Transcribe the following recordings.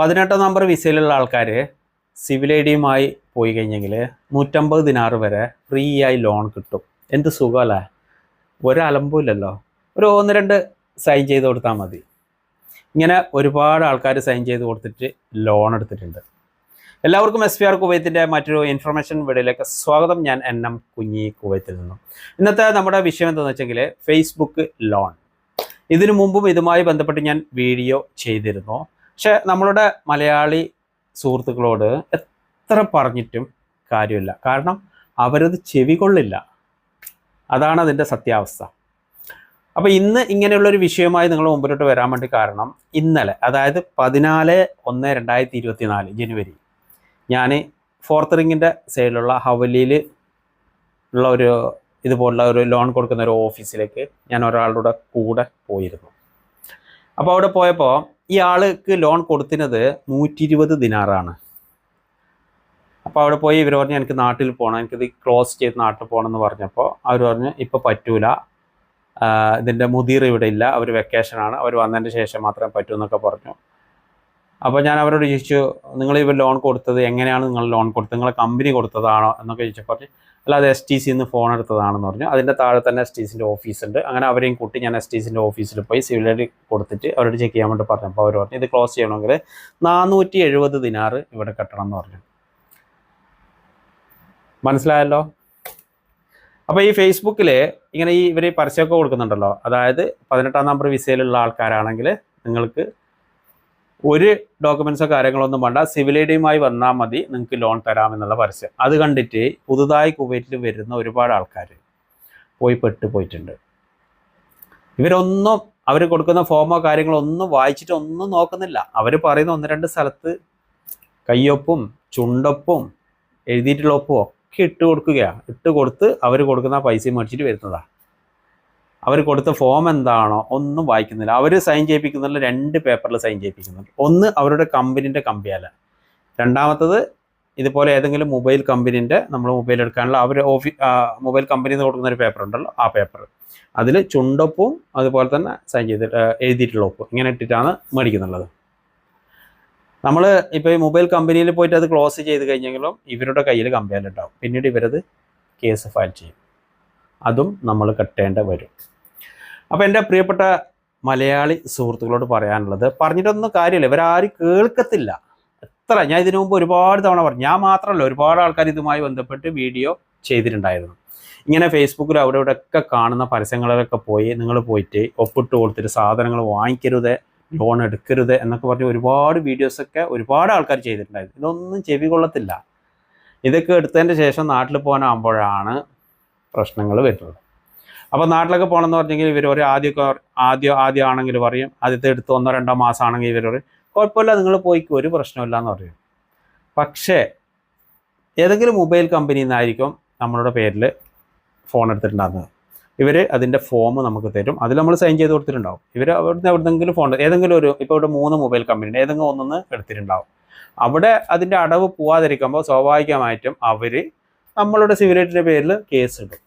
പതിനെട്ടാം നമ്പർ വിസയിലുള്ള ആൾക്കാർ civil I ഡിയുമായി പോയി കഴിഞ്ഞെങ്കിൽ നൂറ്റമ്പത് ദിനാറ് വരെ ഫ്രീ ആയി ലോൺ കിട്ടും. എന്ത് സുഖമല്ലേ? ഒരലമ്പുമില്ലല്ലോ. ഒരു ഒന്ന് രണ്ട് സൈൻ ചെയ്ത് കൊടുത്താൽ മതി. ഇങ്ങനെ ഒരുപാട് ആൾക്കാർ സൈൻ ചെയ്ത് കൊടുത്തിട്ട് ലോൺ എടുത്തിട്ടുണ്ട്. എല്ലാവർക്കും എസ് പി ആർ കുവൈത്തിന്റെ മറ്റൊരു ഇൻഫർമേഷൻ വീഡിയോയിലേക്ക് സ്വാഗതം. ഞാൻ എൻ എം കുഞ്ഞി കുവൈത്തിൽ നിന്നും. ഇന്നത്തെ നമ്മുടെ വിഷയം എന്താണെന്ന് വെച്ചെങ്കിൽ ഫേസ്ബുക്ക് ലോൺ ഇതിനു മുമ്പും ഇതുമായി ബന്ധപ്പെട്ട് ഞാൻ വീഡിയോ ചെയ്തിരുന്നു. പക്ഷെ നമ്മളുടെ മലയാളി സുഹൃത്തുക്കളോട് എത്ര പറഞ്ഞിട്ടും കാര്യമില്ല. കാരണം അവരത് ചെവികൊള്ളില്ല. അതാണ് അതിന്റെ സത്യാവസ്ഥ. അപ്പോൾ ഇന്ന് ഇങ്ങനെയുള്ളൊരു വിഷയമായി നിങ്ങൾ മുമ്പിലോട്ട് വരാൻ വേണ്ടി കാരണം ഇന്നലെ അതായത് പതിനാല് ഒന്ന് രണ്ടായിരത്തി ഇരുപത്തി നാല് ജനുവരി ഞാൻ ഫോർത്ത് റിങ്ങിന്റെ സൈഡിലുള്ള ഹവലിയിൽ ഉള്ള ഒരു ഇതുപോലുള്ള ഒരു ലോൺ കൊടുക്കുന്ന ഒരു ഓഫീസിലേക്ക് ഞാൻ ഒരാളുടെ കൂടെ പോയിരുന്നു. അപ്പോൾ അവിടെ പോയപ്പോൾ ഈ ആൾക്ക് ലോൺ കൊടുത്തിനത് നൂറ്റി ഇരുപത് ദിനാറാണ്. അപ്പോൾ അവിടെ പോയി ഇവർ പറഞ്ഞു എനിക്ക് നാട്ടിൽ പോകണം എനിക്കിത് ക്ലോസ് ചെയ്ത് നാട്ടിൽ പോകണം എന്ന് പറഞ്ഞപ്പോൾ അവർ പറഞ്ഞു ഇപ്പോൾ പറ്റൂല. ഇതിന്റെ മുതിർ ഇവിടെ ഇല്ല. അവർ വെക്കേഷനാണ് അവർ വന്നതിന് ശേഷം മാത്രമേ പറ്റൂ എന്നൊക്കെ പറഞ്ഞു. അപ്പോൾ ഞാൻ അവരോട് ചോദിച്ചു നിങ്ങൾ ഇവർ ലോൺ കൊടുത്തത് എങ്ങനെയാണ്? നിങ്ങൾ ലോൺ കൊടുത്തത്? നിങ്ങളെ കമ്പനി കൊടുത്തതാണോ? എന്നൊക്കെ ചോദിച്ചപ്പോൾ പറഞ്ഞു അല്ല അത് എസ് ടി സിന്ന് ഫോൺ എടുത്തതാണെന്ന് പറഞ്ഞു. അതിന്റെ താഴെ തന്നെ എസ് ടി സിന്റെ ഓഫീസ് ഉണ്ട്. അങ്ങനെ അവരെയും കൂട്ടി ഞാൻ എസ് ടി സിന്റെ ഓഫീസിൽ പോയി ഡി കൊടുത്തിട്ട് അവരോട് ചെക്ക് ചെയ്യാൻ വേണ്ടി പറഞ്ഞു. അപ്പോൾ അവർ പറഞ്ഞു ഇത് ക്ലോസ് ചെയ്യണമെങ്കിൽ നാനൂറ്റി എഴുപത് ദിനാറ് ഇവിടെ കെട്ടണം എന്ന് പറഞ്ഞു. മനസ്സിലായല്ലോ? അപ്പോൾ ഈ ഫേസ്ബുക്കിൽ ഇങ്ങനെ ഈ ഇവർ പരസ്യമൊക്കെ കൊടുക്കുന്നുണ്ടല്ലോ. അതായത് പതിനെട്ടാം നമ്പർ വിസയിലുള്ള ആൾക്കാരാണെങ്കിൽ നിങ്ങൾക്ക് ഒരു ഡോക്യുമെൻസോ കാര്യങ്ങളൊന്നും വേണ്ട. സിവിൽ ഐ ഡിയുമായി വന്നാൽ മതി. നിങ്ങൾക്ക് ലോൺ തരാമെന്നുള്ള പരസ്യം. അത് കണ്ടിട്ട് പുതുതായി കുവൈറ്റിൽ വരുന്ന ഒരുപാട് ആൾക്കാർ പോയി പെട്ട് പോയിട്ടുണ്ട് ഇവരൊന്നും അവർ കൊടുക്കുന്ന ഫോമോ കാര്യങ്ങളോ ഒന്നും വായിച്ചിട്ട് ഒന്നും നോക്കുന്നില്ല. അവർ പറയുന്ന ഒന്ന് രണ്ട് സ്ഥലത്ത് കയ്യൊപ്പും ചുണ്ടൊപ്പും എഴുതിയിട്ടുള്ള ഒപ്പും ഒക്കെ ഇട്ട് കൊടുക്കുകയാണ് ഇട്ട് കൊടുത്ത് അവർ കൊടുക്കുന്ന പൈസ മേടിച്ചിട്ട് വരുന്നതാണ് അവർ കൊടുത്ത ഫോം എന്താണോ ഒന്നും വായിക്കുന്നില്ല. അവർ സൈൻ ചെയ്യിപ്പിക്കുന്നില്ല രണ്ട് പേപ്പറിൽ സൈൻ ചെയ്യിപ്പിക്കുന്നുണ്ട് ഒന്ന് അവരുടെ കമ്പനീന്റെ കമ്പിയാല രണ്ടാമത്തത് ഇതുപോലെ ഏതെങ്കിലും മൊബൈൽ കമ്പനീന്റെ നമ്മൾ മൊബൈൽ എടുക്കാനുള്ള അവർ ഓഫീ മൊബൈൽ കമ്പനിയിൽ കൊടുക്കുന്ന ഒരു പേപ്പർ ഉണ്ടല്ലോ ആ പേപ്പർ അതിൽ ചുണ്ടൊപ്പും അതുപോലെ തന്നെ സൈൻ ചെയ്തിട്ട് ആ, എഴുതിയിട്ടുള്ള ഒപ്പ് ഇങ്ങനെ ഇട്ടിട്ടാണ് മേടിക്കുന്നുള്ളത്. നമ്മൾ ഇപ്പോൾ ഈ മൊബൈൽ കമ്പനിയിൽ പോയിട്ട് അത് ക്ലോസ് ചെയ്ത് കഴിഞ്ഞെങ്കിലും ഇവരുടെ കയ്യിൽ കമ്പിയാലുണ്ടാവും പിന്നീട് ഇവരത് കേസ് ഫയൽ ചെയ്യും. അതും നമ്മൾ കെട്ടേണ്ട വരും. അപ്പോൾ എന്റെ പ്രിയപ്പെട്ട മലയാളി സുഹൃത്തുക്കളോട് പറയാനുള്ളത് പറഞ്ഞിട്ടൊന്നും കാര്യമില്ല. ഇവരാരും കേൾക്കത്തില്ല. എത്ര ഞാൻ ഇതിനു മുമ്പ് ഒരുപാട് തവണ പറഞ്ഞു. ഞാൻ മാത്രമല്ല ഒരുപാട് ആൾക്കാർ ഇതുമായി ബന്ധപ്പെട്ട് വീഡിയോ ചെയ്തിട്ടുണ്ടായിരുന്നു. ഇങ്ങനെ ഫേസ്ബുക്കിൽ അവിടെ ഇവിടെ ഒക്കെ കാണുന്ന പരസ്യങ്ങളിലൊക്കെ പോയി നിങ്ങൾ പോയിട്ട് ഒപ്പിട്ട് കൊടുത്തിട്ട് സാധനങ്ങൾ വാങ്ങിക്കരുത് ലോൺ എടുക്കരുത് എന്നൊക്കെ പറഞ്ഞ് ഒരുപാട് വീഡിയോസൊക്കെ ഒരുപാട് ആൾക്കാർ ചെയ്തിട്ടുണ്ടായിരുന്നു. ഇതൊന്നും ചെവി കൊള്ളത്തില്ല. ഇതൊക്കെ എടുത്തതിന്റെ ശേഷം നാട്ടിൽ പോകാനാകുമ്പോഴാണ് പ്രശ്നങ്ങൾ വരുന്നത്. അപ്പോൾ നാട്ടിലൊക്കെ പോകണമെന്ന് പറഞ്ഞെങ്കിൽ ഇവർ ഒരു ആദ്യമൊക്കെ ആദ്യം ആദ്യം ആണെങ്കിൽ പറയും ആദ്യത്തെ എടുത്ത് ഒന്നോ രണ്ടോ മാസം ആണെങ്കിൽ ഇവർ പറയും കുഴപ്പമില്ല നിങ്ങൾ പോയിക്ക് ഒരു പ്രശ്നമില്ല എന്ന് പറയും. പക്ഷേ ഏതെങ്കിലും മൊബൈൽ കമ്പനിയിൽ നിന്നായിരിക്കും നമ്മളുടെ പേരിൽ ഫോൺ എടുത്തിട്ടുണ്ടാകുന്നത് ഇവർ അതിന്റെ ഫോം നമുക്ക് തരും. അതിൽ നമ്മൾ സൈൻ ചെയ്ത് കൊടുത്തിട്ടുണ്ടാവും. ഇവർ അവിടുന്ന് എവിടെന്നെങ്കിലും ഫോൺ ഏതെങ്കിലും ഒരു ഇപ്പോൾ ഇവിടെ മൂന്ന് മൊബൈൽ കമ്പനി ഏതെങ്കിലും ഒന്നൊന്ന് എടുത്തിട്ടുണ്ടാവും. അവിടെ അതിന്റെ അടവ് പോവാതിരിക്കുമ്പോൾ സ്വാഭാവികമായിട്ടും അവർ നമ്മളുടെ സിവിലേറ്റിന്റെ പേരിൽ കേസ് ഇടും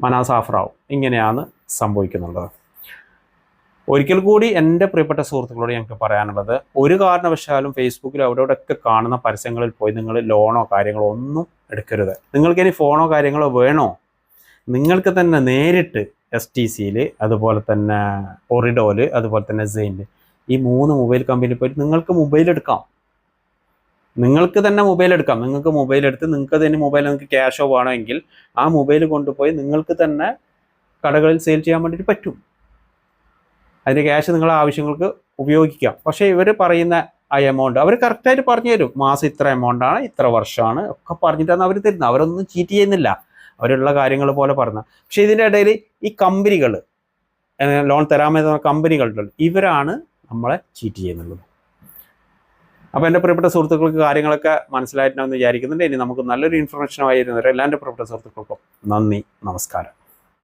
മനാസാഫറാവും ഇങ്ങനെയാണ് സംഭവിക്കുന്നുള്ളത് ഒരിക്കൽ കൂടി എന്റെ പ്രിയപ്പെട്ട സുഹൃത്തുക്കളോട് ഞങ്ങൾക്ക് പറയാനുള്ളത് ഒരു കാരണവശാലും ഫേസ്ബുക്കിൽ അവിടെ ഇവിടെയൊക്കെ കാണുന്ന പരസ്യങ്ങളിൽ പോയി നിങ്ങൾ ലോണോ കാര്യങ്ങളോ ഒന്നും എടുക്കരുത്. നിങ്ങൾക്ക് ഇനി ഫോണോ കാര്യങ്ങളോ വേണോ? നിങ്ങൾക്ക് തന്നെ നേരിട്ട് എസ് ടി സിയിൽ അതുപോലെ തന്നെ ഒറിഡോൽ അതുപോലെ തന്നെ സെയിനിൽ ഈ മൂന്ന് മൊബൈൽ കമ്പനി പോയിട്ട് നിങ്ങൾക്ക് മൊബൈൽ എടുക്കാം. നിങ്ങൾക്ക് തന്നെ മൊബൈൽ എടുക്കാം. നിങ്ങൾക്ക് മൊബൈൽ എടുത്ത് നിങ്ങൾക്ക് തന്നെ മൊബൈൽ നിങ്ങൾക്ക് ക്യാഷോ വേണമെങ്കിൽ ആ മൊബൈൽ കൊണ്ടുപോയി നിങ്ങൾക്ക് തന്നെ കടകളിൽ സെയിൽ ചെയ്യാൻ വേണ്ടിയിട്ട് പറ്റും. അതിന്റെ ക്യാഷ് നിങ്ങളുടെ ആവശ്യങ്ങൾക്ക് ഉപയോഗിക്കാം. പക്ഷേ ഇവർ പറയുന്ന ആ എമൗണ്ട് അവർ കറക്റ്റായിട്ട് പറഞ്ഞു തരും. മാസം ഇത്ര എമൗണ്ട് ആണ് ഇത്ര വർഷമാണ് ഒക്കെ പറഞ്ഞിട്ടാണ് അവർ തരുന്നത്. അവരൊന്നും ചീറ്റ് ചെയ്യുന്നില്ല. അവരുള്ള കാര്യങ്ങൾ പോലെ പറഞ്ഞ പക്ഷേ ഇതിന്റെ ഇടയിൽ ഈ കമ്പനികൾ ലോൺ തരാമെന്ന കമ്പനികളുണ്ടല്ലോ ഇവരാണ് നമ്മളെ ചീറ്റ് ചെയ്യുന്നുള്ളത് അപ്പോൾ എന്റെ പ്രിയപ്പെട്ട സുഹൃത്തുക്കൾക്ക് കാര്യങ്ങളൊക്കെ മനസ്സിലായിട്ടുണ്ടെന്ന് വിചാരിക്കുന്നുണ്ട്. ഇനി നമുക്ക് നല്ലൊരു ഇൻഫർമേഷനുമായി എല്ലാ എന്റെ പ്രിയപ്പെട്ട സുഹൃത്തുക്കൾക്കും നന്ദി നമസ്കാരം.